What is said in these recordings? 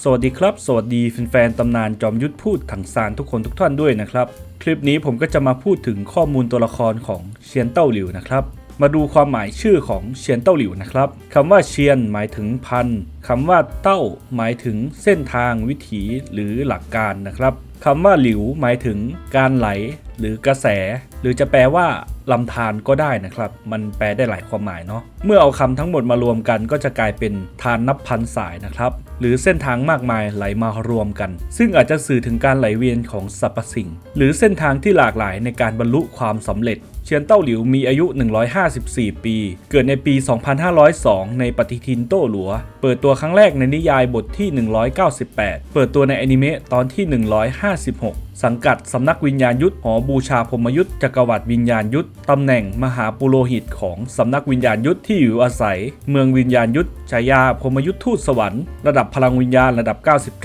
สวัสดีครับ สวัสดีแฟนๆตำนานจอมยุทธพูดถังซานทุกคนทุกท่านด้วยนะครับ คลิปนี้ผมก็จะมาพูดถึงข้อมูลตัวละครของเชียนเต้าหลิวนะครับ มาดูความหมายชื่อของเชียนเต้าหลิวนะครับคำว่าเชียนหมายถึงพันคำว่าเต้า หมายถึงเส้นทางวิถีหรือหลักการนะครับคำว่าหลิวหมายถึงการไหล หรือกระแส หรือจะแปลว่า ลำธารก็ได้นะครับ มันแปลได้หลายความหมายเนาะเมื่อเอาคำทั้งหมดมารวมกันก็จะกลายเป็นทานนับพันสายนะครับหรือเส้นทางมากมายไหลมารวมกัน ซึ่งอาจจะสื่อถึงการไหลเวียนของสรรพสิ่ง หรือเส้นทางที่หลากหลายในการบรรลุความสำเร็จ เชียนเต้าหลิวมีอายุ 154 ปี เกิดในปี 2502 ในปฏิทินโต้หลัว เปิดตัวครั้งแรกในนิยายบทที่ 198 เปิดตัวในอนิเมะตอนที่ 156 สังกัดสำนักวิญญาณยุทธหอบูชาพมยุทธจักรวรรดิวิญญาณยุทธตำแหน่งมหาปุโรหิตของสำนักวิญญาณยุทธที่อยู่อาศัย เมืองวิญญาณยุทธฉายาพมยุทธทูตสวรรค์ระดับพลังวิญญาณระดับ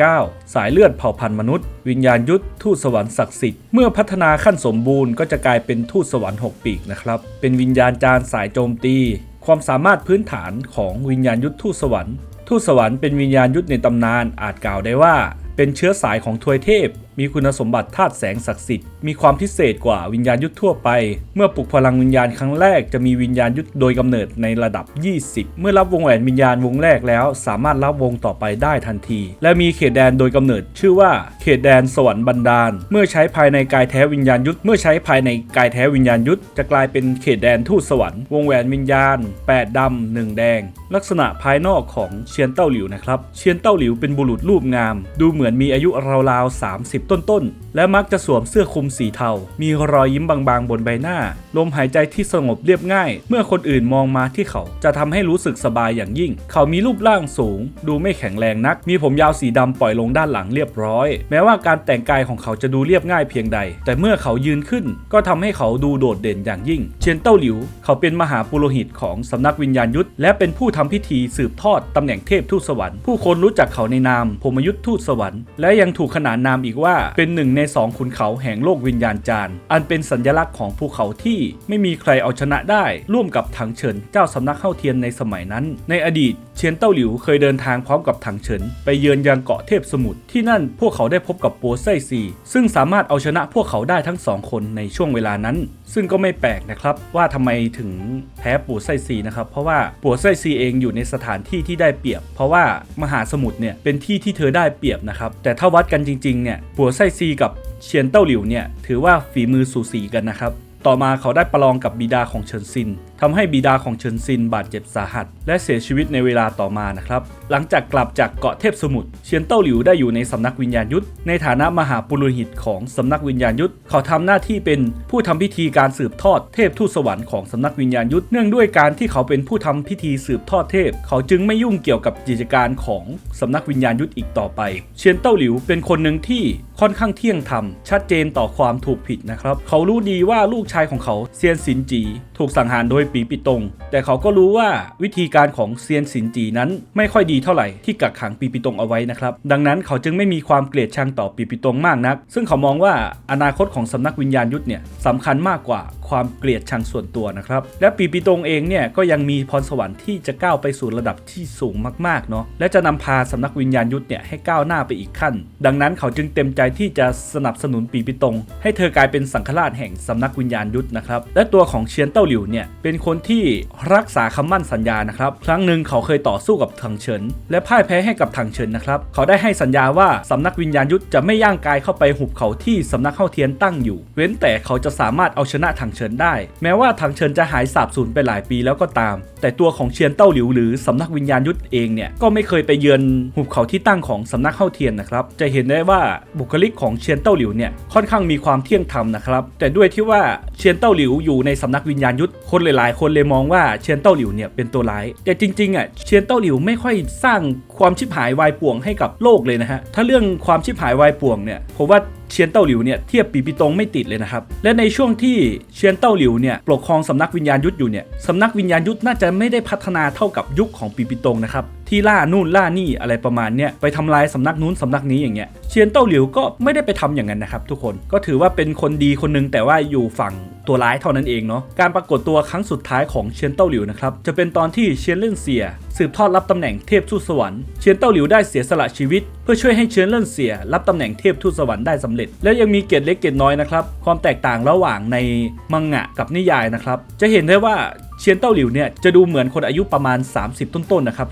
99 สายเลือดเผ่าพันธุ์มนุษย์ วิญญาณยุทธทูตสวรรค์ศักดิ์สิทธิ์เมื่อพัฒนาขั้นสมบูรณ์ก็จะกลายเป็นทูตสวรรค์หกปีกนะครับเป็นวิญญาณจารสายโจมตี ความสามารถพื้นฐานของวิญญาณยุทธทูตสวรรค์ทูตสวรรค์เป็นวิญญาณยุทธในตำนานอาจกล่าวได้ว่าเป็นเชื้อสายของทวยเทพ มีคุณสมบัติธาตุแสงศักดิ์สิทธิ์ มีความพิเศษกว่าวิญญาณยุทธทั่วไป เมื่อปลุกพลังวิญญาณครั้งแรกจะมีวิญญาณยุทธโดยกำเนิดในระดับ 20 เมื่อรับวงแหวนวิญญาณวงแรกแล้ว สามารถรับวงต่อไปได้ทันที และมีเขตแดนโดยกำเนิด ชื่อว่า เขตแดนสวรรค์บันดาล เมื่อใช้ภายในกายแท้วิญญาณยุทธเมื่อใช้ภายในกายแท้วิญญาณยุทธจะกลายเป็นเขตแดนทูตสวรรค์วงแหวนวิญญาณ 8ดำ1แดง ลักษณะภายนอกของเชียนเต้าหลิวนะครับเชียนเต้าหลิวเป็นบุรุษรูปงาม ดูเหมือนมีอายุราวๆ30ต้นๆ และมักจะสวมเสื้อคลุมสีเทา มีรอยยิ้มบางๆ บนใบหน้า ลมหายใจที่สงบเรียบง่าย เมื่อคนอื่นมองมาที่เขา จะทำให้รู้สึกสบายอย่างยิ่ง เขามีรูปร่างสูง ดูไม่แข็งแรงนัก มีผมยาวสีดำปล่อยลงด้านหลังเรียบร้อย แม้ว่าการแต่งกายของเขาจะดูเรียบง่ายเพียงใด แต่เมื่อเขายืนขึ้น ก็ทำให้เขาดูโดดเด่นอย่างยิ่ง เชียนเต้าหลิว เขาเป็นมหาปุโรหิตของสำนักวิญญาณยุทธและเป็นผู้ทำพิธีสืบทอดตำแหน่งเทพทูตสวรรค์ผู้คนรู้จักเขาในนามพมยุทธทูตสวรรค์และยังถูกขนานนามอีกว่าเป็นหนึ่งในสองขุนเขาแห่งโลกวิญญาณจารย์ อันเป็นสัญลักษณ์ของภูเขาที่ไม่มีใครเอาชนะได้ ร่วมกับถังเฉินเจ้าสำนักเข้าเทียนในสมัยนั้น ในอดีตเชียนเต้าหลิวเคยเดินทางพร้อมกับถังเฉิน ไปเยือนยังเกาะเทพสมุทรที่นั่นพวกเขาได้พบกับปัวไสซีซึ่งสามารถเอาชนะพวกเขาได้ทั้งสองคนในช่วงเวลานั้น ซึ่งก็ไม่แปลกนะครับว่าทำไมถึงแพ้ปัวไสซีนะครับเพราะว่าปัวไสซีเองอยู่ในสถานที่ที่ได้เปรียบ เพราะว่ามหาสมุทรเนี่ยเป็นที่ที่เธอได้เปรียบนะครับแต่ถ้าวัดกันจริงๆเนี่ยปัวไซซีกับเชียนเต้าหลิวเนี่ยถือว่าฝีมือสูสีกันนะครับ ต่อมาเขาได้ประลองกับบิดาของเฉินซินทำให้บิดาของเฉินซินบาดเจ็บสาหัส และเสียชีวิตในเวลาต่อมานะครับ หลังจากกลับจากเกาะเทพสมุทรเชียนเต้าหลิวได้อยู่ในสำนักวิญญาณยุทธในฐานะมหาปุโรหิตของสำนักวิญญาณยุทธเขาทำหน้าที่เป็นผู้ทำพิธีการสืบทอดเทพทูตสวรรค์ของสำนักวิญญาณยุทธเนื่องด้วยการที่เขาเป็นผู้ทำพิธีสืบทอดเทพ เขาจึงไม่ยุ่งเกี่ยวกับกิจการของสำนักวิญญาณยุทธอีกต่อไปเชียนเต้าหลิวเป็นคนหนึ่งที่ค่อนข้างเที่ยงธรรมชัดเจนต่อความถูกผิดนะครับ เขารู้ดีว่าลูกชายของเขาเซียนสินจี ถูกสังหารโดยปีปิตง แต่เขาก็รู้ว่าวิธีการของเซียนสินจีนั้นไม่ค่อยดีเท่าไหร่ที่กักขังปีปิตงเอาไว้นะครับ ดังนั้นเขาจึงไม่มีความเกลียดชังต่อปีปิตงมากนัก ซึ่งเขามองว่าอนาคตของสำนักวิญญาณยุทธเนี่ยสำคัญมากกว่าความเกลียดชังส่วนตัวนะครับ และปีปิตงเองเนี่ยก็ยังมีพรสวรรค์ที่จะก้าวไปสู่ระดับที่สูงมากๆเนาะ และจะนำพาสำนักวิญญาณยุทธเนี่ยให้ก้าวหน้าไปอีกขั้น ดังนั้นเขาจึงเต็มใจที่จะสนับสนุนปีปิตง ให้เธอกลายเป็นสังฆราชแห่งสำนักวิญญาณยุทธนะครับ และตัวของเชียนเต้าหลิวเนี่ยเป็นคนที่รักษาคำมั่นสัญญานะครับ ครั้งหนึ่งเขาเคยต่อสู้กับถังเฉิน และพ่ายแพ้ให้กับถังเฉินนะครับ เขาได้ให้สัญญาว่าสำนักวิญญาณยุทธจะไม่ย่างกายเข้าไปหุบเขาที่สำนักเข้าเทียนตั้งอยู่ เว้นแต่เขาจะสามารถเอาชนะถังเฉินได้ แม้ว่าถังเฉินจะหายสาบสูญไปหลายปีแล้วก็ตาม แต่ตัวของเชียนเต้าหลิวหรือสำนักวิญญาณยุทธเองเนี่ยก็ไม่เคยไปเยือนหุบเขาที่ตั้งของสำนักเข้าเทียนนะครับ จะเห็นได้ว่าบุคลิกของเชียนเต้าหลิวเนี่ยค่อนข้างมีความเที่ยงธรรมนะครับ แต่ด้วยที่ว่าเชียนเต้าหลิวอยู่ในสำนักวิญญาณยุทธคนหลายๆคนเลยมองว่าเชียนเต้าหลิวเนี่ยเป็นตัวร้าย แต่จริงๆอะเชียนเต้าหลิวไม่ค่อยสร้างความชิบหายวายป่วงให้กับโลกเลยนะฮะ ถ้าเรื่องความชิบหายวายป่วงเนี่ยผมว่าเชียนเต้าหลิวเนี่ยเทียบปีปิตงไม่ติดเลยนะครับ และในช่วงที่เชียนเต้าหลิวเนี่ยปกครองสำนักวิญญาณยุทธอยู่เนี่ยสำนักวิญญาณยุทธน่าจะไม่ได้พัฒนาเท่ากับยุคของปีปิตงนะครับที่ล่านู่นล่านี่อะไรประมาณเนี้ยไปทำลายสำนักนู้นสำนักนี้อย่างเงี้ยเชียนเต้าหลิวก็ไม่ได้ไปทำอย่างนั้นนะครับทุกคนก็ถือว่าเป็นคนดีคนนึงแต่ว่าอยู่ฝั่ง ตัวร้ายเท่านั้นเองเนาะการปรากฏตัวครั้งสุดท้ายของเชียนเต้าหลิวนะครับจะเป็นตอนที่เชียนเล่นเสีย สืบทอดรับตำแหน่งเทพทูตสวรรค์เชียนเต้าหลิวได้เสียสละชีวิต เพื่อช่วยให้เชียนเล่นเสีย รับตำแหน่งเทพทูตสวรรค์ได้สำเร็จ และยังมีเกร็ดเล็กเกร็ดน้อยนะครับความแตกต่างระหว่างในมังงะกับนิยายนะครับจะเห็นได้ว่าเชียนเต้าหลิวเนี่ยจะดูเหมือนคนอายุประมาณ 30 ต้นๆนะครับ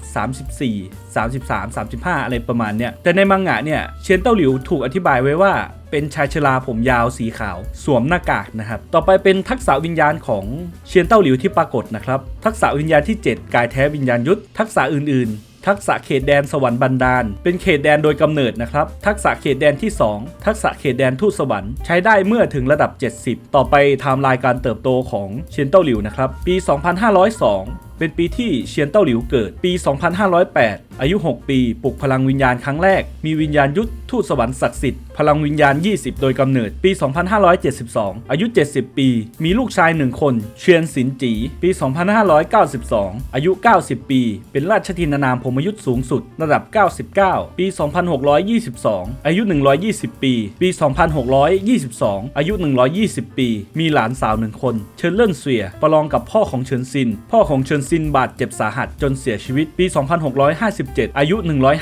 34 33 35 อะไรประมาณเนี้ยแต่ในมังงะเนี่ยเชียนเต้าหลิวถูกอธิบายไว้ว่า เป็นชายชราผมยาวสีขาว สวมหน้ากากนะครับ ต่อไปเป็นทักษะวิญญาณของเชียนเต้าหลิวที่ปรากฏนะครับ ทักษะวิญญาณที่ 7 กายแท้วิญญาณยุทธทักษะอื่น ๆทักษะเขตแดนสวรรค์บันดาล เป็นเขตแดนโดยกำเนิดนะครับ ทักษะเขตแดนที่ 2 ทักษะเขตแดนทูตสวรรค์ใช้ได้เมื่อถึงระดับ 70 ต่อไปไทม์ไลน์การเติบโตของเชียนเต้าหลิวนะครับ ปี 2502 เป็นปีที่เชียนเต้าหลิวเกิดปี 2508 อายุ 6 ปีปลุกพลังวิญญาณครั้งแรก มีวิญญาณยุทธทูตสวรรค์ศักดิ์สิทธิ์พลังวิญญาณ 20 โดยกำเนิด ปี 2572 อายุ 70 ปี มีลูกชาย 1 คน เชียนสินจี ปี 2592 อายุ 90 ปี เป็นราชทินานามพมยุทธสูงสุด ระดับ 99 ปี 2622 อายุ 120 ปี ปี 2622 อายุ 120 ปี มีหลานสาว1คน เชิญเลิ่นเสวียประลองกับพ่อของเฉินซิน พ่อของเฉินซินบาดเจ็บสาหัสจนเสียชีวิตปี 2657 อายุ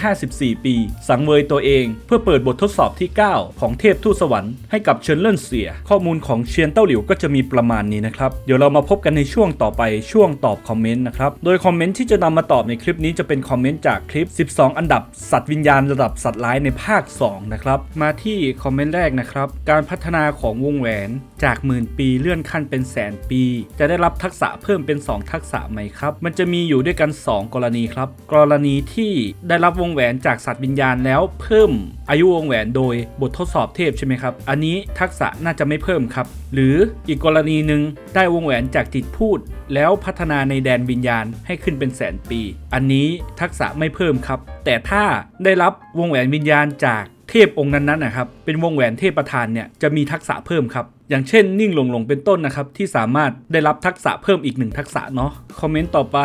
154 ปี สังเวยตัวเองเพื่อเปิดบททดสอบที่ 9 ของเทพทูตสวรรค์ให้กับเฉินเลิ่นเสีย ข้อมูลของเชียนเต้าหลิวก็จะมีประมาณนี้นะครับ เดี๋ยวเรามาพบกันในช่วงต่อไปช่วงตอบคอมเมนต์นะครับ โดยคอมเมนต์ที่จะนำมาตอบในคลิปนี้จะเป็นคอมเมนต์จากคลิป 12 อันดับสัตว์วิญญาณระดับสัตว์ร้ายในภาค 2 นะครับ มาที่คอมเมนต์แรกนะครับ การพัฒนาของวงแหวนจากหมื่นปีเลื่อนขั้นเป็นแสนปี จะได้รับทักษะเพิ่มเป็น 2 ทักษะไหมครับ มันจะมีอยู่ด้วยกัน 2 กรณีครับ กรณีที่ได้รับวงแหวนจากสัตว์วิญญาณแล้วเพิ่มอายุวงแหวนโดยบททดสอบเทพใช่ไหมครับ อันนี้ทักษะน่าจะไม่เพิ่มครับ หรืออีกกรณีหนึ่งได้วงแหวนจากจิตพูด แล้วพัฒนาในแดนวิญญาณให้ขึ้นเป็นแสนปี อันนี้ทักษะไม่เพิ่มครับ แต่ถ้าได้รับวงแหวนวิญญาณจาก เทพองค์นั้นๆนะครับ เป็นวงแหวนเทพประธานเนี่ยจะมีทักษะเพิ่มครับ อย่างเช่น นิ่งหลงหลงเป็นต้นนะครับ ที่สามารถได้รับทักษะเพิ่มอีกหนึ่งทักษะเนาะคอมเมนต์ต่อไป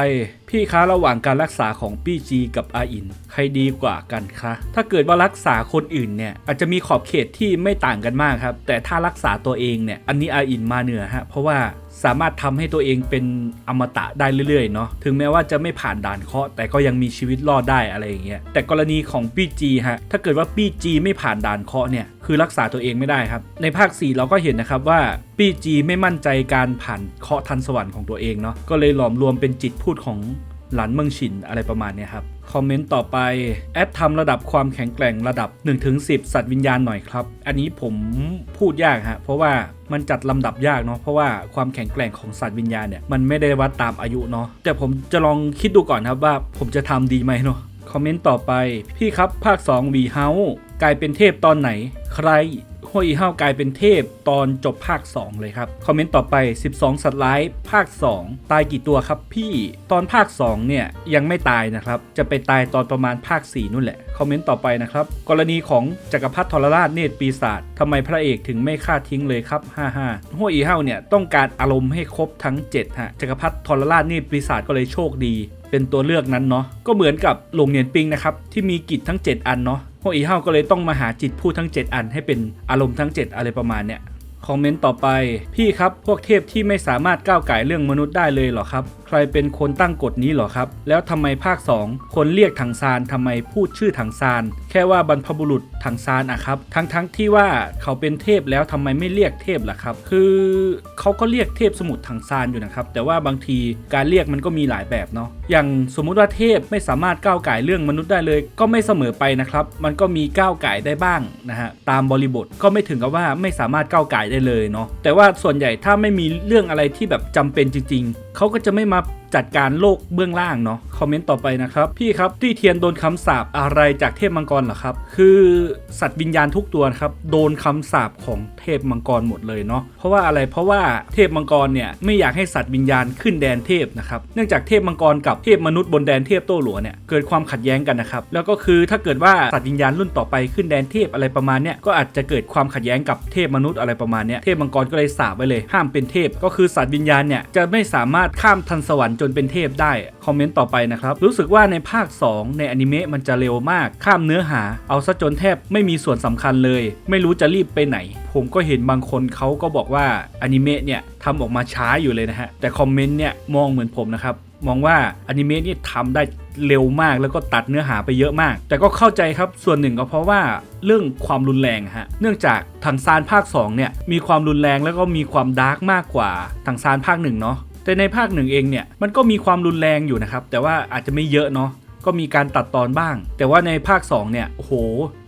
พี่คะระหว่างการรักษาของปี้จีกับอาอิน ใครดีกว่ากันคะถ้าเกิดว่ารักษาคนอื่นเนี่ยอาจจะมีขอบเขตที่ไม่ต่างกันมากครับแต่ถ้ารักษาตัวเองเนี่ยอันนี้อาอินมาเหนือฮะเพราะว่า สามารถทำให้ตัวเองเป็นอมตะได้เรื่อยๆเนาะถึงแม้ว่าจะไม่ผ่านด่านเคาะแต่ก็ยังมีชีวิตรอดได้อะไรอย่างเงี้ยแต่กรณีของปี้จีฮะถ้าเกิดว่าปี้จีไม่ผ่านด่านเคาะเนี่ยคือรักษาตัวเองไม่ได้ครับ ในภาค 4 เราก็เห็นนะครับว่าปี้จีไม่มั่นใจการผ่านเคาะทันสวรรค์ของตัวเองเนาะก็เลยหลอมรวมเป็นจิตพูดของหลานเมืองฉินอะไรประมาณเนี้ยครับ คอมเมนต์ต่อไป แอดทำระดับความแข็งแกร่งระดับ 1-10 สัตว์วิญญาณหน่อยครับ อันนี้ผมพูดยากฮะ เพราะว่ามันจัดลำดับยากเนาะเพราะว่าความแข็งแกร่งของสัตว์วิญญาณเนี่ยมันไม่ได้วัดตามอายุเนาะแต่ผมจะลองคิดดูก่อนครับว่าผมจะทำดีไหมเนาะคอมเมนต์ต่อไป พี่ครับภาค 2 วีเฮากลายเป็นเทพตอนไหน ใคร ห้วอีเฮากลายเป็นเทพตอนจบภาค 2 เลยครับ คอมเมนต์ต่อไป 12 สัตว์ร้ายภาค 2 ตายกี่ตัวครับพี่ตอนภาค 2 เนี่ย ยังไม่ตายนะครับ จะไปตายตอนประมาณภาค 4 นู่นแหละ คอมเมนต์ต่อไปนะครับ กรณีของจักรพรรดิทรราชเนตรปีศาจทำไมพระเอกถึงไม่ฆ่าทิ้งเลยครับ55ห้วยอีเฮาเนี่ยต้องการอารมณ์ให้ครบทั้ง7ฮะจักรพรรดิทรราชเนตรปีศาจก็เลยโชคดีเป็นตัวเลือกนั้นเนาะก็เหมือนกับหลงเหนียนปิงนะครับที่มีกิจทั้ง 7 อันเนาะ วกอีเฮาก็เลยต้องมาหาจิตพูดทั้ง 7 อันให้เป็นอารมณ์ทั้ง 7 อะไรประมาณเนี้ยคอมเมนต์ต่อไป พี่ครับ พวกเทพที่ไม่สามารถก้าวไก่เรื่องมนุษย์ได้เลยเหรอครับ ใครเป็นคนตั้งกฎนี้หรอครับ แล้วทำไมภาค 2 คนเรียกถังซานทำไมพูดชื่อถังซาน แค่ว่าบรรพบุรุษถังซานอะครับ ทั้งทั้งที่ว่าเขาเป็นเทพแล้วทำไมไม่เรียกเทพล่ะครับ คือเขาก็เรียกเทพสมุทรถังซานอยู่นะครับ แต่ว่าบางทีการเรียกมันก็มีหลายแบบเนาะ อย่างสมมุติว่าเทพไม่สามารถก้าวไก่เรื่องมนุษย์ได้เลย ก็ไม่เสมอไปนะครับ มันก็มีก้าวไก่ได้บ้างนะฮะ ตามบริบทก็ไม่ถึงกับว่าไม่สามารถก้าวไก่ได้เลยเนาะ แต่ว่าส่วนใหญ่ถ้าไม่มีเรื่องอะไรที่แบบจำเป็นจริงๆ เขาก็จะไม่มาจัดการโลกเบื้องล่างเนาะคอมเมนต์ต่อไปนะครับ พี่ครับที่เทียนโดนคำสาปอะไรจากเทพมังกรเหรอครับ คือสัตว์วิญญาณทุกตัวครับโดนคำสาปของเทพมังกรหมดเลยเนาะเพราะว่าอะไรเพราะว่าเทพมังกรเนี่ยไม่อยากให้สัตว์วิญญาณขึ้นแดนเทพนะครับเนื่องจากเทพมังกรกับเทพมนุษย์บนแดนเทพโตหลัวเนี่ยเกิดความขัดแย้งกันนะครับแล้วก็คือถ้าเกิดว่าสัตว์วิญญาณรุ่นต่อไปขึ้นแดนเทพอะไรประมาณเนี้ยก็อาจจะเกิดความขัดแย้งกับเทพมนุษย์อะไรประมาณเนี้ยเทพมังกรก็เลยสาปไว้เลย ห้ามเป็นเทพ ก็คือสัตว์วิญญาณเนี่ยจะไม่สามารถข้ามทันสวรรค์จนเป็นเทพได้คอมเมนต์ต่อไปนะครับ รู้สึกว่าในภาค 2 ในอนิเมะมันจะเร็วมาก ข้ามเนื้อหา เอาซะจนแทบไม่มีส่วนสำคัญเลย ไม่รู้จะรีบไปไหน ผมก็เห็นบางคนเขาก็บอกว่าอนิเมะเนี่ยทำออกมาช้าอยู่เลยนะฮะแต่คอมเมนต์เนี่ยมองเหมือนผมนะครับมองว่าอนิเมะนี่ทำได้เร็วมากแล้วก็ตัดเนื้อหาไปเยอะมาก แต่ก็เข้าใจครับส่วนหนึ่งก็เพราะว่าเรื่องความรุนแรงฮะเนื่องจากทางซานภาค2เนี่ยมีความรุนแรงแล้วก็มีความดาร์กมากกว่าทางซานภาคหนึ่งเนาะ แต่ในภาคหนึ่งเองเนี่ยมันก็มีความรุนแรงอยู่นะครับแต่ว่าอาจจะไม่เยอะเนาะ ก็มีการตัดตอนบ้าง แต่ว่าในภาค 2 เนี่ยโอ้โห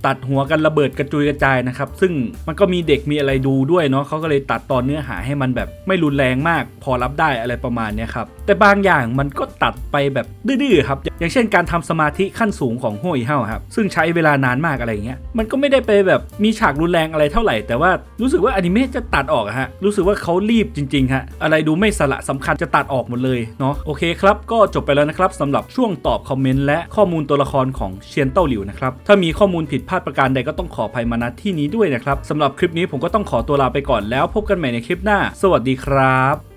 ตัดหัวกันระเบิดกระจุยกระจายนะครับ ซึ่งมันก็มีเด็กมีอะไรดูด้วยเนาะเขาก็เลยตัดตอนเนื้อหาให้มันแบบไม่รุนแรงมาก พอรับได้อะไรประมาณนี้ครับ แต่บางอย่างมันก็ตัดไปแบบดื้อๆครับ อย่างเช่นการทำสมาธิขั้นสูงของโฮยเฮาครับ ซึ่งใช้เวลานานมากอะไรอย่างเงี้ย มันก็ไม่ได้ไปแบบมีฉากรุนแรงอะไรเท่าไหร่ แต่ว่ารู้สึกว่าอนิเมะจะตัดออกฮะ รู้สึกว่าเขารีบจริงๆฮะ อะไรดูไม่สละสำคัญจะตัดออกหมดเลยเนาะ โอเคครับ ก็จบไปแล้วนะครับสำหรับช่วงตอบคอมเมนต์และข้อมูลตัวละครของเชียนเต้าหลิวนะครับ ถ้ามีข้อมูลผิดพลาดประการใดก็ต้องขออภัยมาณที่นี้ด้วยนะครับสำหรับคลิปนี้ผมก็ต้องขอตัวลาไปก่อนแล้วพบกันใหม่ในคลิปหน้า สวัสดีครับ